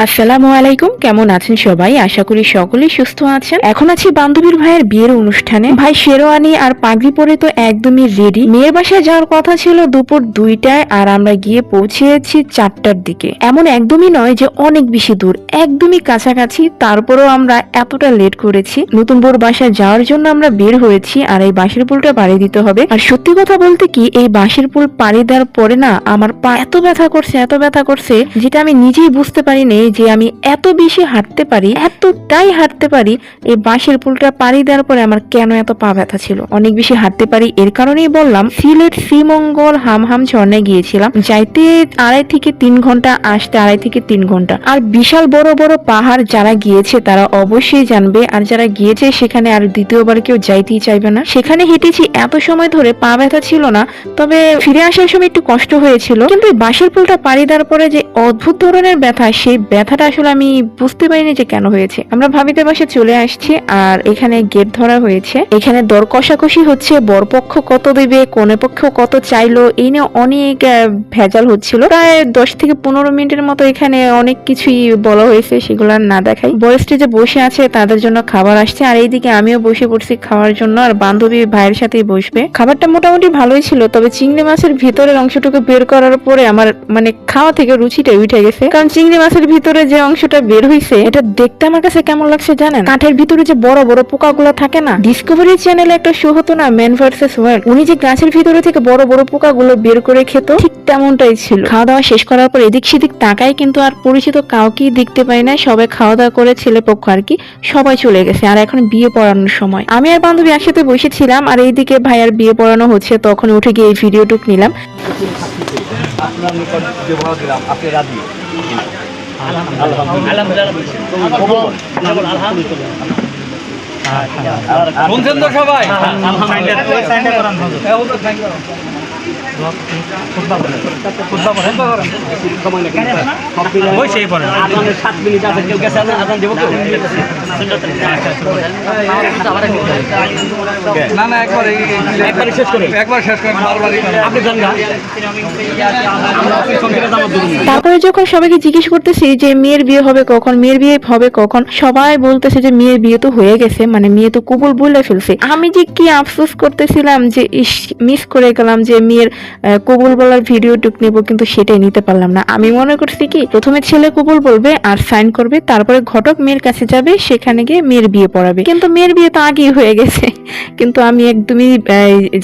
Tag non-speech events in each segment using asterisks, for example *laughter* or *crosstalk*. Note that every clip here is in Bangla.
আসসালামু আলাইকুম, কেমন আছেন সবাই? আশা করি সকলেই সুস্থ আছেন। এখন আছি বান্ধবীর ভাইয়ের বিয়ের অনুষ্ঠানে। ভাই শেরওয়ানি আর পাগড়ি পরে তো একদমই রেডি মেয়ের বাসায় যাওয়ার কথা ছিল দুপুর দুইটায় আর আমরা গিয়ে পৌঁছেছি চারটার দিকে। এমন একদমই নয় যে অনেক বেশি দূর, একদমই কাছাকাছি। তারপরেও আমরা এতটা লেট করেছি। নতুন বোর বাসায় যাওয়ার জন্য আমরা বের হয়েছি আর এই বাঁশের পুলটা পাড়ি দিতে হবে। আর সত্যি কথা বলতে কি, এই বাঁশের পুল পাড়ি দেওয়ার পরে না আমার পা এত ব্যথা করছে, এত ব্যথা করছে, যেটা আমি নিজেই বুঝতে পারিনি যে আমি এত বেশি হাঁটতে পারি, এতটাই হাঁটতে পারি, এই বাঁশের পুলটা পাড়ি দেওয়ার পরে আমার কেন এত পা ব্যথা ছিল? অনেক বেশি হাঁটতে পারি, এর কারণেই বললাম, সিলেট, শ্রীমঙ্গল, হামহাম ঝর্ণায় গিয়েছিলাম। যাইতে আড়াই থেকে তিন ঘণ্টা, আসতে আড়াই থেকে তিন ঘণ্টা। আর বিশাল বড় বড় পাহাড় যারা গিয়েছে, তারা অবশ্যই জানবে। আর যারা গিয়েছে, সেখানে আর দ্বিতীয়বার কেউ যাইতেই চাইবে না। সেখানে হেঁটেছি এত সময় ধরে, পা ব্যথা ছিল না। তবে ফিরে আসার সময় একটু কষ্ট হয়েছিল। কিন্তু বাঁশের পুলটা পাড়ি দেওয়ার পরে যে অদ্ভুত ধরনের ব্যথা, সেই ব্যথাটা আসলে আমি বুঝতে পারিনি যে কেন হয়েছে। আমরা ভাবিতে বাসে চলে আসছি আর এখানে গেট ধরা হয়েছে। এখানে দর কষাকষি হচ্ছে বরপক্ষ কত দেবে, কোনে পক্ষ কত চাইলো, এই নিয়ে অনেক ভেজাল হচ্ছিল। প্রায় দশ থেকে পনেরো মিনিটের মতো এখানে অনেক কিছুই বলা হয়েছে, সেগুলো আর না দেখাই। বড় যে বসে আছে, তাদের জন্য খাবার আসছে, আর এইদিকে আমিও বসে পড়ছি খাওয়ার জন্য, আর বান্ধবী ভাইয়ের সাথেই বসবে। খাবারটা মোটামুটি ভালোই ছিল, তবে চিংড়ি মাছের ভিতরের অংশটুকু বের করার পরে আমার মানে খাওয়া থেকে রুচিটা উঠে গেছে। কারণ চিংড়ি মাছের ভিতরে যে অংশটা বের হয়েছে এটা দেখতে আমার কাছে কেমন লাগছে জানেন? কাঠের ভিতরে যে বড় বড় পোকাগুলো থাকে না? ডিসকভারি চ্যানেলে একটা শো হতো না ম্যান ভার্সেস ওয়ার্ল্ড উনি যে গাছের ভিতরে থেকে বড় বড় পোকাগুলো বের করে খেত, ঠিক তেমনটাই ছিল। খাওয়া দাওয়া শেষ করার পর এদিক সেদিক তাকাই কিন্তু আর পরিচিত কাউকেই দেখতে পাই না। সবাই খাওয়া দাওয়া করে ছেলে পক্ষ আর কি, সবাই চলে গেছে। আর এখন বিয়ে পড়ানোর সময়। আমি আর বান্ধবী একসাথে বসেছিলাম, আর এইদিকে ভাইয়ার বিয়ে পড়ানো হচ্ছে, তখন উঠে গিয়ে এই ভিডিওটুক নিলাম। আপনার নিকট আপনি রাজি? তো সবাই? তারপরে যখন সবাইকে জিজ্ঞেস করতেছি যে মেয়ের বিয়ে হবে কখন, মেয়ের বিয়ে হবে কখন, সবাই বলতেছে যে মেয়ের বিয়ে তো হয়ে গেছে মানে মেয়ে তো কবুল বলে ফেলছে। আমি যে কি আফসোস করতেছিলাম যে, ইস মিস করে গেলাম যে মেয়ের কবুল বলার ভিডিও টুক নেব, কিন্তু সেটাই নিতে পারলাম না। আমি মনে করছি কি, প্রথমে ছেলে কবুল বলবে আর সাইন করবে, তারপরে ঘটক মেয়ের কাছে যাবে, সেখানে গিয়ে মেয়ের বিয়ে পড়াবে। কিন্তু মেয়ের বিয়ে তো আগেই হয়ে গেছে, *laughs* কিন্তু আমি একদমই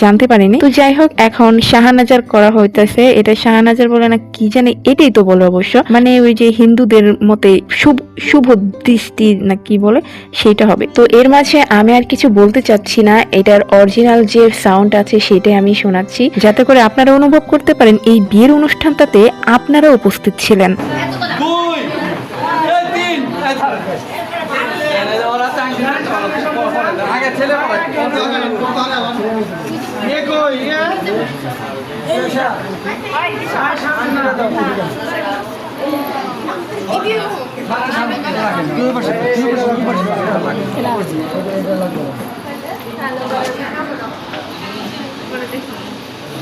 জানতে পারিনি। তো যাই হোক, এখন শাহানাজার করা হইতেছে, এটা শাহানাজার বলে না, কি জানি, এটাই তো বলে অবশ্য। মানে ওই যে হিন্দুদের মতে শুভ শুভ দৃষ্টি না কি বলে সেটা হবে। তো এর মাঝে আমি আর কিছু বলতে চাচ্ছি না, এটার অরিজিনাল যে সাউন্ড আছে, সেটাই আমি শোনাচ্ছি, যাতে করে আপনারা অনুভব করতে পারেন এই বিয়ের অনুষ্ঠানটাতে আপনারা উপস্থিত ছিলেন দুই এই তিন এই থাক। ওরা চাইছে না,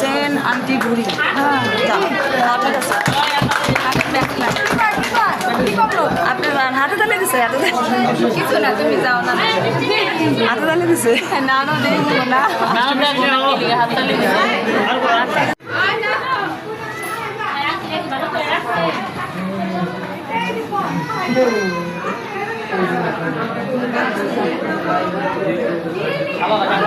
সেন আন্টি ঘুরি আপনার হাতে তালে দিছে হাতে না তুমি যাও হাতে তালে দিছে না না দেখব না হাতে তালে দিছে Oh,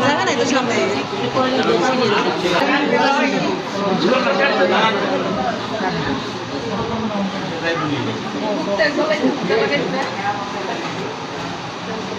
那那也就差不。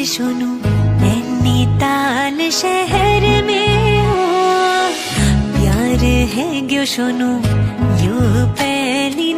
सुनो नैनीताल शहर में हो प्यार है क्यों सुनो यू पहली